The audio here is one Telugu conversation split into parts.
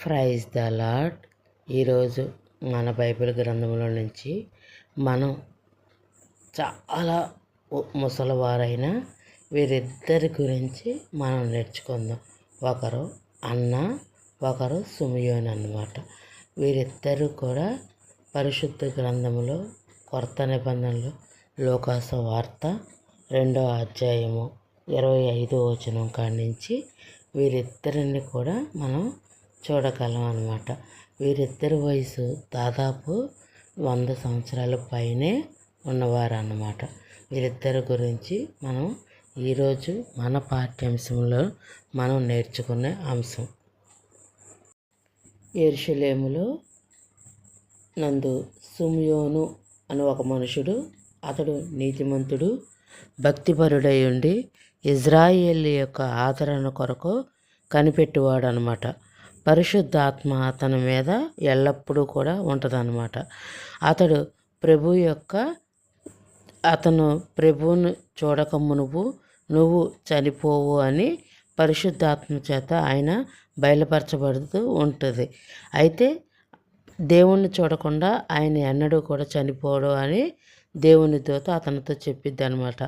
ప్రైజ్ ద లాడ్ ఈరోజు మన బైబిల్ గ్రంథంలో నుంచి మనం చాలా ముసలివారైన వీరిద్దరి గురించి మనం నేర్చుకుందాం. ఒకరు అన్న ఒకరు సుమియోన్ అన్నమాట. వీరిద్దరూ కూడా పరిశుద్ధ గ్రంథంలో కొత్త నిబంధనలు లోకాస వార్త రెండో అధ్యాయము ఇరవై ఐదో వచనం కాడి నుంచి వీరిద్దరిని కూడా మనం చూడగలం అనమాట వీరిద్దరి వయసు దాదాపు వంద సంవత్సరాల పైనే ఉన్నవారు అన్నమాట వీరిద్దరి గురించి మనం ఈరోజు మన పాఠ్యాంశంలో మనం నేర్చుకునే అంశం. ఎరుషులేములో నందు సుమియోను అని ఒక మనుషుడు అతడు నీతిమంతుడు భక్తిపరుడై ఉండి ఇజ్రాయేల్ యొక్క ఆదరణ కొరకు కనిపెట్టువాడు అనమాట పరిశుద్ధాత్మ అతని మీద ఎల్లప్పుడూ కూడా ఉంటుందన్నమాట. అతడు ప్రభు యొక్క అతను ప్రభువును చూడక మునుపు నువ్వు చనిపోవు అని పరిశుద్ధాత్మ చేత ఆయన బయలుపరచబడుతూ ఉంటుంది. అయితే దేవుణ్ణి చూడకుండా ఆయన ఎన్నడూ కూడా చనిపోడు అని దేవుని దూత అతనితో చెప్పిద్ది అనమాట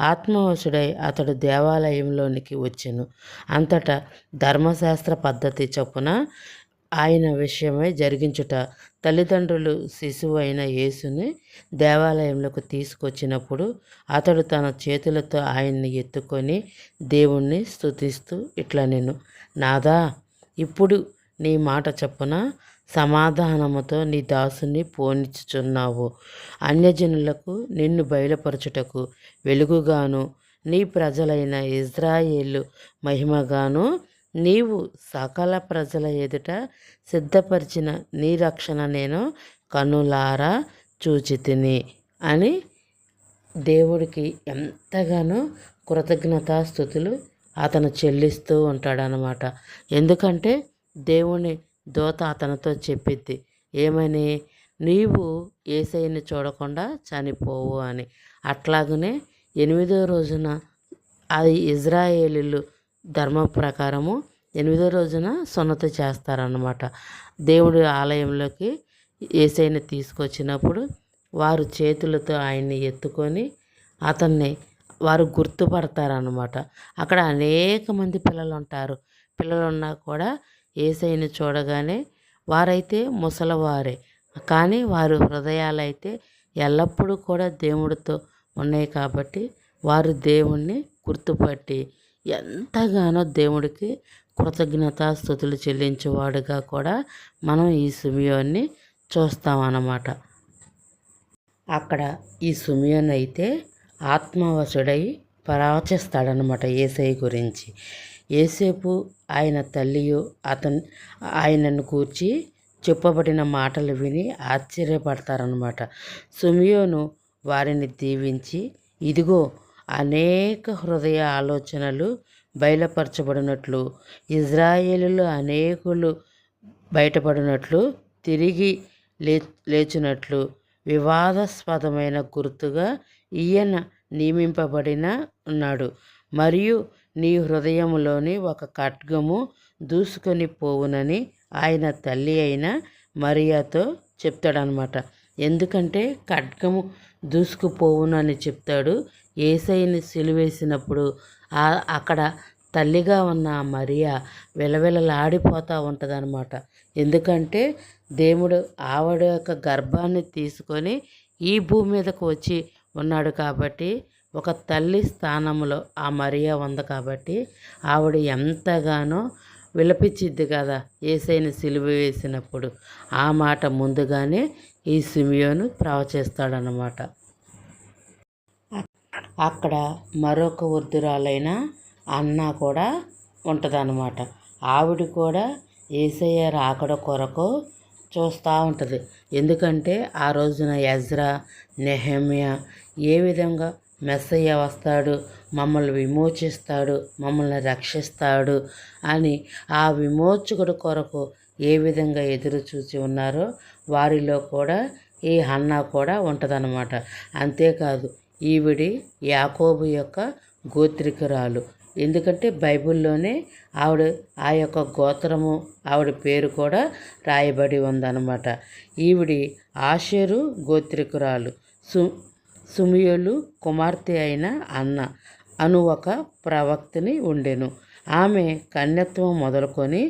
ఆత్మవశుడై అతడు దేవాలయంలోనికి వచ్చెను. అంతటా ధర్మశాస్త్ర పద్ధతి చొప్పున ఆయన విషయమై జరిగించుట. తల్లిదండ్రులు శిశువు అయిన యేసుని దేవాలయంలోకి తీసుకొచ్చినప్పుడు అతడు తన చేతులతో ఆయన్ని ఎత్తుకొని దేవుణ్ణి స్తుతిస్తూ ఇట్లా నేను నాదా ఇప్పుడు నీ మాట చొప్పున సమాధానముతో నీ దాసుని పోనిచ్చుచున్నావు. అన్యజనులకు నిన్ను బయలుపరచుటకు వెలుగుగాను నీ ప్రజలైన ఇజ్రాయేలు మహిమగాను నీవు సకల ప్రజల ఎదుట సిద్ధపరిచిన నీ రక్షణ నేను కనులారా చూచితిని అని దేవుడికి ఎంతగానో కృతజ్ఞతాస్థుతులు అతను చెల్లిస్తూ ఉంటాడనమాట ఎందుకంటే దేవుని దోత అతనితో చెప్పిద్ది ఏమని? నీవు ఏసైని చూడకుండా చనిపోవు అని. అట్లాగనే ఎనిమిదో రోజున అది ఇజ్రాయేలీలు ధర్మ ప్రకారము ఎనిమిదో రోజున సున్నత చేస్తారన్నమాట. దేవుడి ఆలయంలోకి ఏసైని తీసుకొచ్చినప్పుడు వారు చేతులతో ఆయన్ని ఎత్తుకొని అతన్ని వారు గుర్తుపడతారనమాట అక్కడ అనేక మంది పిల్లలు ఉంటారు పిల్లలు ఉన్నా కూడా ఏసైని చూడగానే వారైతే ముసలవారే. కానీ వారి హృదయాలు అయితే ఎల్లప్పుడూ కూడా దేవుడితో ఉన్నాయి కాబట్టి వారు దేవుణ్ణి గుర్తుపట్టి ఎంతగానో దేవుడికి కృతజ్ఞతాస్థుతులు చెల్లించేవాడుగా కూడా మనం ఈ సుమియోన్ని చూస్తామన్నమాట. అక్కడ ఈ సుమియోన్ అయితే ఆత్మవశుడై ప్రవచిస్తాడనమాట ఏసై గురించి. ఏసేపు ఆయన తల్లియు అతను ఆయనను కూర్చి చెప్పబడిన మాటలు విని ఆశ్చర్యపడతారనమాట సుమియోను వారిని దీవించి ఇదిగో అనేక హృదయ ఆలోచనలు బయలుపరచబడినట్లు ఇజ్రాయేలులో అనేకులు బయటపడినట్లు తిరిగి లే లేచినట్లు వివాదాస్పదమైన గుర్తుగా ఈయన నియమింపబడిన ఉన్నాడు. మరియు నీ హృదయములోని ఒక ఖడ్గము దూసుకొని పోవునని ఆయన తల్లి అయిన మరియాతో చెప్తాడనమాట ఎందుకంటే ఖడ్గము దూసుకుపోవునని చెప్తాడు ఏసైని సిలువేసినప్పుడు. ఆ- అక్కడ తల్లిగా ఉన్న మరియా విలవిలలాడిపోతూ ఉంటుందన్నమాట. ఎందుకంటే దేవుడు ఆవిడ యొక్క గర్భాన్ని తీసుకొని ఈ భూమి మీదకు వచ్చి ఉన్నాడు కాబట్టి ఒక తల్లి స్థానంలో ఆ మరియా ఉంది కాబట్టి ఆవిడ ఎంతగానో విలపించిద్ది కదా ఏసైని సిలువ వేసినప్పుడు. ఆ మాట ముందుగానే ఈ సిమియోను ప్రవచిస్తాడనమాట అక్కడ మరొక వృద్ధురాలైన అన్న కూడా ఉంటుందన్నమాట. ఆవిడ కూడా ఏసయ్య రాకడ కొరకు చూస్తూ ఉంటుంది. ఎందుకంటే ఆ రోజున ఎజ్రా నెహమ్య ఏ విధంగా మెస్సయ్య వస్తాడు మమ్మల్ని విమోచిస్తాడు మమ్మల్ని రక్షిస్తాడు అని ఆ విమోచకుడు కొరకు ఏ విధంగా ఎదురు చూసి ఉన్నారో వారిలో కూడా ఈ హన్నా కూడా ఉంటుందన్నమాట. అంతేకాదు ఈవిడి యాకోబు యొక్క గోత్రికురాలు. ఎందుకంటే బైబిల్లోనే ఆవిడ ఆ యొక్క గోత్రము ఆవిడ పేరు కూడా రాయబడి ఉందన్నమాట. ఈవిడి ఆషేరు గోత్రికురాలు. సు సుమియోలు కుమార్తె అయిన అన్న అను ఒక ప్రవక్తని ఉండెను. ఆమె కన్యత్వం మొదలుకొని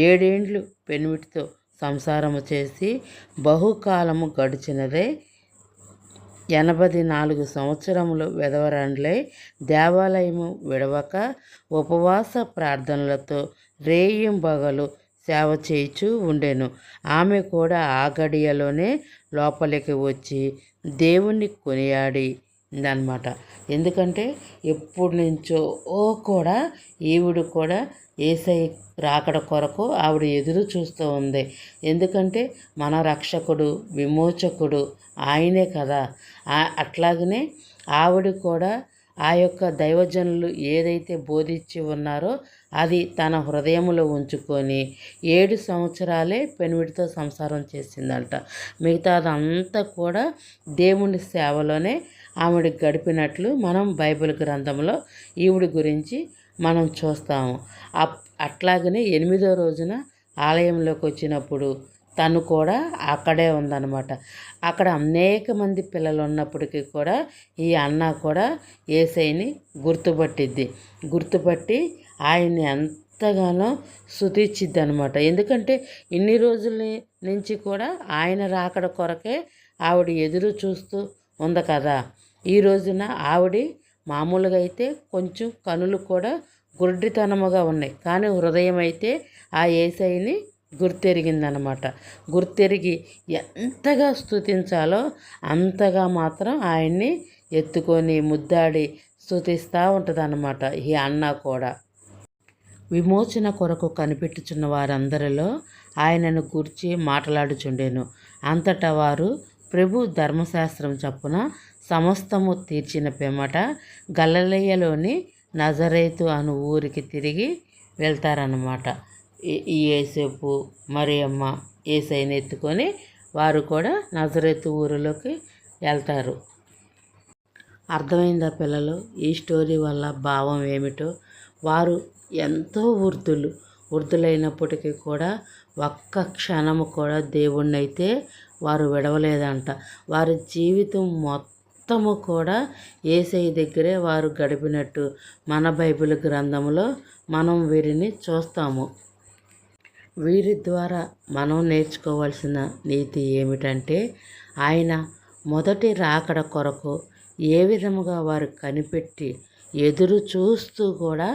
ఏడేండ్లు పెనుమిటితో సంసారము చేసి బహుకాలము గడిచినదే ఎనభై నాలుగు సంవత్సరములు వెదవరండ్లై దేవాలయము విడవక ఉపవాస ప్రార్థనలతో రేయింబగలు సేవ చేయిచూ ఉండెను. ఆమె కూడా ఆ గడియలోనే లోపలికి వచ్చి దేవుణ్ణి కొనియాడి అనమాట ఎందుకంటే ఎప్పుడు నుంచో ఓ కూడా ఈవిడ కూడా ఏసై రాకడ కొరకు ఆవిడ ఎదురు చూస్తూ ఉంది. ఎందుకంటే మన రక్షకుడు విమోచకుడు ఆయనే కదా. అట్లాగనే ఆవిడ కూడా ఆ యొక్క దైవజనులు ఏదైతే బోధించి ఉన్నారో అది తన హృదయంలో ఉంచుకొని ఏడు సంవత్సరాలే పెనువిడితో సంసారం చేసిందంట. మిగతాదంతా కూడా దేవుని సేవలోనే ఆవిడ గడిపినట్లు మనం బైబిల్ గ్రంథంలో ఈవిడి గురించి మనం చూస్తాము. అట్లాగనే ఎనిమిదో రోజున ఆలయంలోకి వచ్చినప్పుడు తను కూడా అక్కడే ఉందన్నమాట. అక్కడ అనేక మంది పిల్లలు ఉన్నప్పటికీ కూడా ఈ అన్న కూడా ఏసైని గుర్తుపట్టిద్ది. గుర్తుపట్టి ఆయన్ని ఎంతగానో శుతిచ్చిద్ది అనమాట ఎందుకంటే ఇన్ని రోజుల నుంచి కూడా ఆయన రాకడ కొరకే ఆవిడ ఎదురు చూస్తూ ఉంది కదా. ఈ రోజున ఆవిడ మామూలుగా అయితే కొంచెం కనులు కూడా గుడ్డితనముగా ఉన్నాయి. కానీ హృదయం అయితే ఆ ఏసైని గుర్తెరిగిందనమాట. గుర్తెరిగి ఎంతగా స్థుతించాలో అంతగా మాత్రం ఆయన్ని ఎత్తుకొని ముద్దాడి స్థుతిస్తూ ఉంటుందన్నమాట ఈ అన్న కూడా. విమోచన కొరకు కనిపెట్టుచున్న వారందరిలో ఆయనను గుర్చి మాట్లాడుచుండెను. అంతటా వారు ప్రభు ధర్మశాస్త్రం చప్పున సమస్తము తీర్చిన పిమ్మట గల్లలయ్యలోని నజరేతు అను ఊరికి తిరిగి వెళ్తారన్నమాట ఈ ఏసేపు మరియమ్మ ఏసైని ఎత్తుకొని వారు కూడా నజరేతు ఊరిలోకి వెళ్తారు. అర్థమైందా పిల్లలు? ఈ స్టోరీ వల్ల భావం ఏమిటో? వారు ఎంతో వృద్ధులు. వృద్ధులైనప్పటికీ కూడా ఒక్క క్షణము కూడా దేవుణ్ణి అయితే వారు విడవలేదంట. వారి జీవితం మొత్తము కూడా ఏసై దగ్గరే వారు గడిపినట్టు మన బైబిల్ గ్రంథంలో మనం వీరిని చూస్తాము. వీరి ద్వారా మనం నేర్చుకోవాల్సిన నీతి ఏమిటంటే ఆయన మొదటి రాకడ కొరకు ఏ విధముగా వారు కనిపెట్టి ఎదురు చూస్తూ కూడా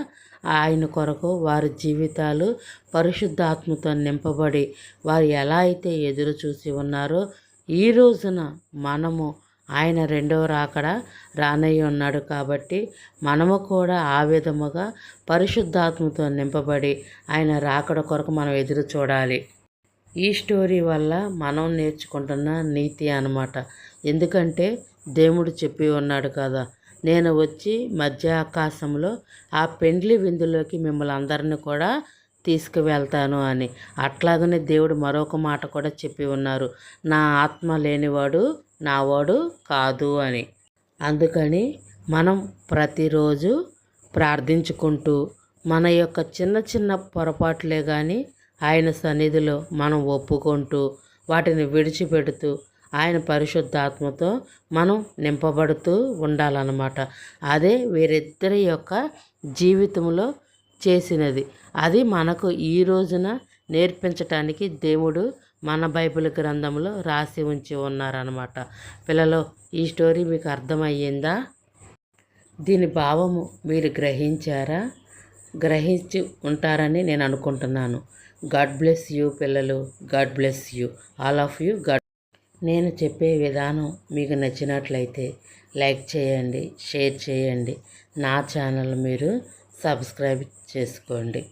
ఆయన కొరకు వారి జీవితాలు పరిశుద్ధాత్మతో నింపబడి వారు ఎలా అయితే ఎదురు చూసి ఉన్నారో ఈ రోజున మనము ఆయన రెండవ రాకడ రానయ్య ఉన్నాడు కాబట్టి మనము కూడా ఆ విధముగా పరిశుద్ధాత్మతో నింపబడి ఆయన రాకడ కొరకు మనం ఎదురు చూడాలి. ఈ స్టోరీ వల్ల మనం నేర్చుకుంటున్న నీతి అనమాట ఎందుకంటే దేవుడు చెప్పి ఉన్నాడు కదా నేను వచ్చి మధ్య ఆకాశంలో ఆ పెండ్లి విందులోకి మిమ్మల్ని అందరిని కూడా తీసుకువెళ్తాను అని. అట్లాగనే దేవుడు మరొక మాట కూడా చెప్పి ఉన్నారు. నా ఆత్మ లేనివాడు నావాడు కాదు అని. అందుకని మనం ప్రతిరోజు ప్రార్థించుకుంటూ మన యొక్క చిన్న చిన్న పొరపాట్లే కానీ ఆయన సన్నిధిలో మనం ఒప్పుకుంటూ వాటిని విడిచిపెడుతూ ఆయన పరిశుద్ధాత్మతో మనం నింపబడుతూ ఉండాలన్నమాట. అదే వీరిద్దరి యొక్క జీవితంలో చేసినది. అది మనకు ఈ రోజున నేర్పించటానికి దేవుడు మన బైబిల్ గ్రంథంలో రాసి ఉంచి ఉన్నారనమాట పిల్లలు ఈ స్టోరీ మీకు అర్థమయ్యిందా? దీని భావము మీరు గ్రహించారా? గ్రహించి ఉంటారని నేను అనుకుంటున్నాను. గాడ్ బ్లెస్ యూ పిల్లలు. God bless you all of you God నేను చెప్పే విధానం మీకు నచ్చినట్లయితే లైక్ చేయండి షేర్ చేయండి. నా ఛానల్ మీరు సబ్స్క్రైబ్ చేసుకోండి.